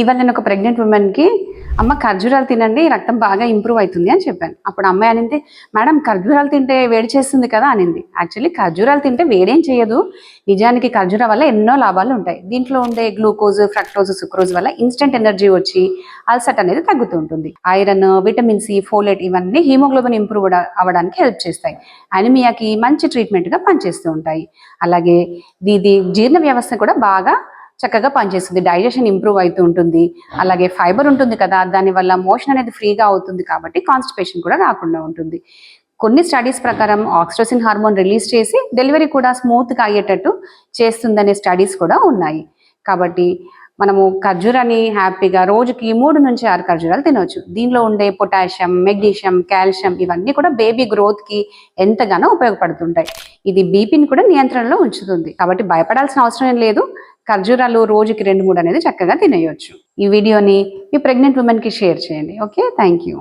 ఇవాళ నేను ఒక ప్రెగ్నెంట్ ఉమెన్కి అమ్మ ఖర్జూరాలు తినండి రక్తం బాగా ఇంప్రూవ్ అవుతుంది అని చెప్పాను. అప్పుడు అమ్మాయి అనింది మేడం ఖర్జూరాలు తింటే వేడి చేస్తుంది కదా అనింది. యాక్చువల్లీ ఖర్జూరాలు తింటే వేడేం చేయదు. నిజానికి ఖర్జూర వల్ల ఎన్నో లాభాలు ఉంటాయి. దీంట్లో ఉండే గ్లూకోజ్ ఫ్రక్టోజ్ సుక్రోజ్ వల్ల ఇన్స్టెంట్ ఎనర్జీ వచ్చి అల్సట్ అనేది తగ్గుతూ ఉంటుంది. ఐరన్ విటమిన్ సి ఫోలేట్ ఇవన్నీ హీమోగ్లోబిన్ ఇంప్రూవ్ అవ్వడానికి హెల్ప్ చేస్తాయి. అనిమియాకి మంచి ట్రీట్మెంట్గా పనిచేస్తూ ఉంటాయి. అలాగే ఇది జీర్ణ వ్యవస్థ కూడా బాగా చక్కగా పనిచేస్తుంది. డైజెషన్ ఇంప్రూవ్ అవుతూ ఉంటుంది. అలాగే ఫైబర్ ఉంటుంది కదా దానివల్ల మోషన్ అనేది ఫ్రీగా అవుతుంది కాబట్టి కాన్స్టిపేషన్ కూడా రాకుండా ఉంటుంది. కొన్ని స్టడీస్ ప్రకారం ఆక్సిటోసిన్ హార్మోన్ రిలీజ్ చేసి డెలివరీ కూడా స్మూత్గా అయ్యేటట్టు చేస్తుందనే స్టడీస్ కూడా ఉన్నాయి. కాబట్టి మనము ఖర్జూరాన్ని హ్యాపీగా రోజుకి మూడు నుంచి ఆరు ఖర్జూరాలు తినవచ్చు దీనిలో ఉండే పొటాషియం మెగ్నీషియం కాల్షియం ఇవన్నీ కూడా బేబీ గ్రోత్కి ఎంతగానో ఉపయోగపడుతుంటాయి. ఇది బీపీని కూడా నియంత్రణలో ఉంచుతుంది. కాబట్టి భయపడాల్సిన అవసరం లేదు. ఖర్జూరాలు రోజుకి రెండు మూడు అనేది చక్కగా తినేయొచ్చు. ఈ వీడియోని మీ ప్రెగ్నెంట్ ఉమెన్కి షేర్ చేయండి. ఓకే? Thank you.